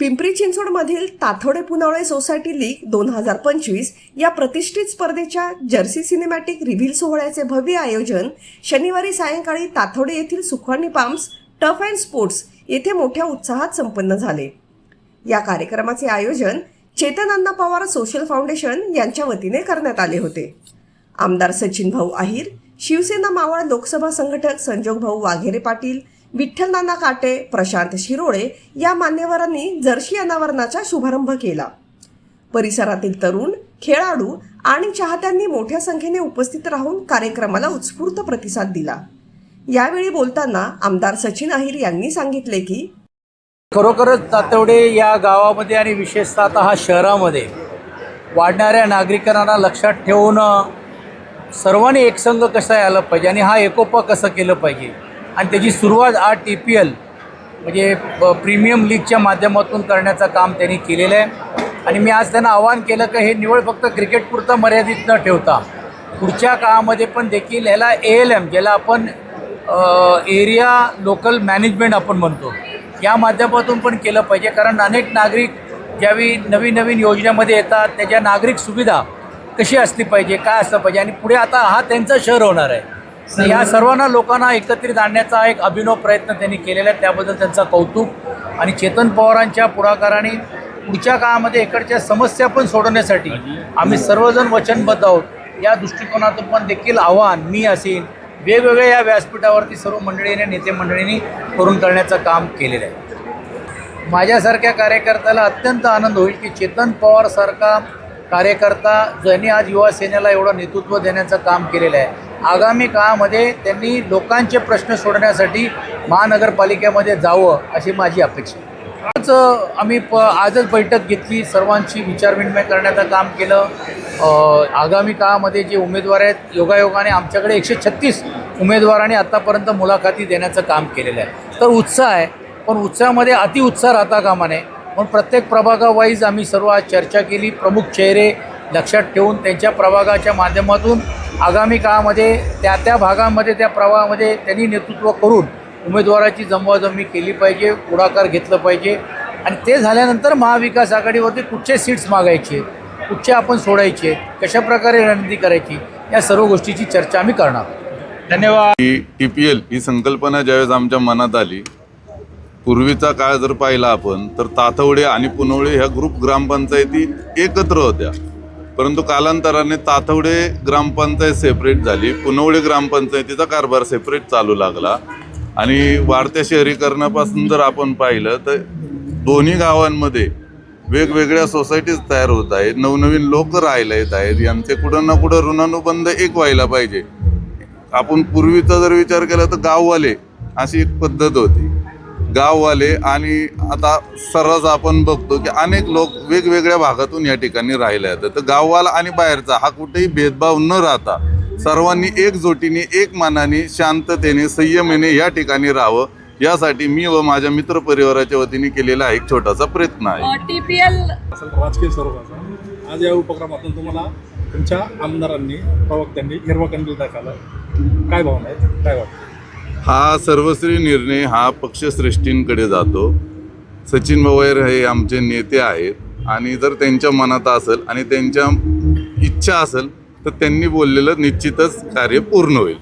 पिंपरी चिंचवडमधील ताथोडे Punawale society league दोन हजार पंचवीस या प्रतिष्ठित स्पर्धेच्या जर्सी सिनेमॅटिक रिव्हील सोहळ्याचे भव्य आयोजन शनिवारी सायंकाळी ताथोडे येथील Sukhwani palms turf and sports येथे मोठ्या उत्साहात संपन्न झाले. या कार्यक्रमाचे आयोजन चेतन अण्णा पवार सोशल फाउंडेशन यांच्या वतीने करण्यात आले होते. आमदार सचिन भाऊ आहिर शिवसेना मावळ लोकसभा संघटक संजोग भाऊ वाघेरे पाटील विठ्ठलनाना काटे प्रशांत शिरोळे या मान्यवरांनी जर्शी अनावरणाचा शुभारंभ केला. परिसरातील तरुण खेळाडू आणि चाहत्यांनी मोठ्या संख्येने उपस्थित राहून कार्यक्रमाला उत्स्फूर्त प्रतिसाद दिला. यावेळी बोलताना आमदार सचिन अहिर यांनी सांगितले की खरोखरच तातवडे या गावामध्ये आणि विशेषतः हा शहरामध्ये वाढणाऱ्या नागरिकांना लक्षात ठेवून सर्वांनी एकसंघ कसं यायला पाहिजे आणि हा एकोपा कसं केलं पाहिजे? आणि त्याची सुरुवात आर टी पी एल म्हणजे प्रीमियम लीगच्या माध्यमातून करण्याचं काम त्यांनी केलेलं आहे. आणि मी आज त्यांना आवाहन केलं की हे निवड फक्त क्रिकेटपुरतं मर्यादित न ठेवता. पुढच्या काळामध्ये पण देखील ह्याला ए एल एम ज्याला आपण एरिया लोकल मॅनेजमेंट आपण म्हणतो या माध्यमातून पण केलं पाहिजे. कारण अनेक नागरिक ज्यावेळी नवीन नवीन योजनेमध्ये येतात त्याच्या नागरिक सुविधा कशी असली पाहिजे काय असलं पाहिजे आणि पुढे आता हा त्यांचं शहर होणार आहे. या सर्वांना लोकांना एकत्रित आणण्याचा एक अभिनव प्रयत्न त्यांनी केलेला आहे. त्याबद्दल त्यांचा कौतुक आणि चेतन पवारांच्या पुढाकाराने पुढच्या काळामध्ये इकडच्या समस्या पण सोडवण्यासाठी आम्ही सर्वजण वचनबद्ध आहोत. या दृष्टिकोनातून पण देखील आव्हान मी असेल वेगवेगळ्या या व्यासपीठावरती सर्व मंडळीने नेते मंडळींनी करून करण्याचं काम केलेलं आहे. माझ्यासारख्या कार्यकर्त्याला अत्यंत आनंद होईल की चेतन पवारसारखा कार्यकर्ता ज्यांनी आज युवा सेनेला एवढं नेतृत्व देण्याचं काम केलेलं आहे. आगामी काळामध्ये त्यांनी लोकांचे प्रश्न सोडण्यासाठी महानगरपालिकेमध्ये जावं अशी माझी अपेक्षा आज आम्ही प आजच बैठक घेतली सर्वांची विचारविनिमय करण्याचं काम केलं. आगामी काळामध्ये जे उमेदवार आहेत योगायोगाने आमच्याकडे एकशे छत्तीस उमेदवारांनी आत्तापर्यंत मुलाखती देण्याचं काम केलेलं आहे. तर उत्साह आहे पण उत्साहामध्ये अतिउत्साह राहता कामा नये. म्हणून प्रत्येक प्रभागावाईज आम्ही सर्व आज चर्चा केली. प्रमुख चेहरे लक्षात ठेवून त्यांच्या प्रभागाच्या माध्यमातून आगामी काळामध्ये त्या त्या भागामध्ये त्या प्रभागामध्ये त्यांनी नेतृत्व करून उमेदवाराची जमवाजमी केली पाहिजे पुढाकार घेतलं पाहिजे. आणि ते झाल्यानंतर महाविकास आघाडीवरती कुठचे सीट्स मागायचे कुठचे आपण सोडायचे कशा प्रकारे रणनीती करायची या सर्व गोष्टीची चर्चा आम्ही करणार आहोत. धन्यवाद. ही टी पी एल ही संकल्पना ज्यावेळेस आमच्या मनात आली पूर्वीचा काळ जर पाहिला आपण तर तातवडे आणि पुनवळे ह्या ग्रुप ग्रामपंचायती एकत्र होत्या. परंतु कालांतराने तातवडे ग्रामपंचायत सेपरेट झाली पुनवळे ग्रामपंचायतीचा कारभार सेपरेट चालू लागला. आणि वाढत्या शहरीकरणापासून जर आपण पाहिलं तर दोन्ही गावांमध्ये वेगवेगळ्या सोसायटीज तयार होत आहेत नवनवीन लोक राहायला येत आहेत यांचे कुठं ना कुठं ऋणानुबंध एक व्हायला पाहिजे. आपण पूर्वीचा जर विचार केला तर गाववाले अशी एक पद्धत होती. गाववाले आणि आता सर्रास आपण बघतो की अनेक लोक वेगवेगळ्या भागातून या ठिकाणी राहिले आहेत. तर गाववाला आणि बाहेरचा हा कुठेही भेदभाव न राहता सर्वांनी एकजुटीने एक मानाने शांततेने संयमेने या ठिकाणी राहावं. यासाठी मी व माझ्या मित्रपरिवाराच्या वतीने केलेला एक छोटासा प्रयत्न आहे. टीपीएल राजकीय स्वरूपाचा. आज या उपक्रमातून तुम्हाला तुमच्या आमदारांनी प्रवक्त्यांनी हिरवा कंदील दाखवला. काय भावना आहेत? काय वाटतं? हा सर्वश्री निर्णय हा पक्षश्रेष्ठींकडे जातो. सचिन पवार हे आमचे नेते आहेत. आणि जर त्यांच्या मनात असेल आणि त्यांच्या इच्छा असेल तर त्यांनी बोललेलं निश्चितच कार्य पूर्ण होईल.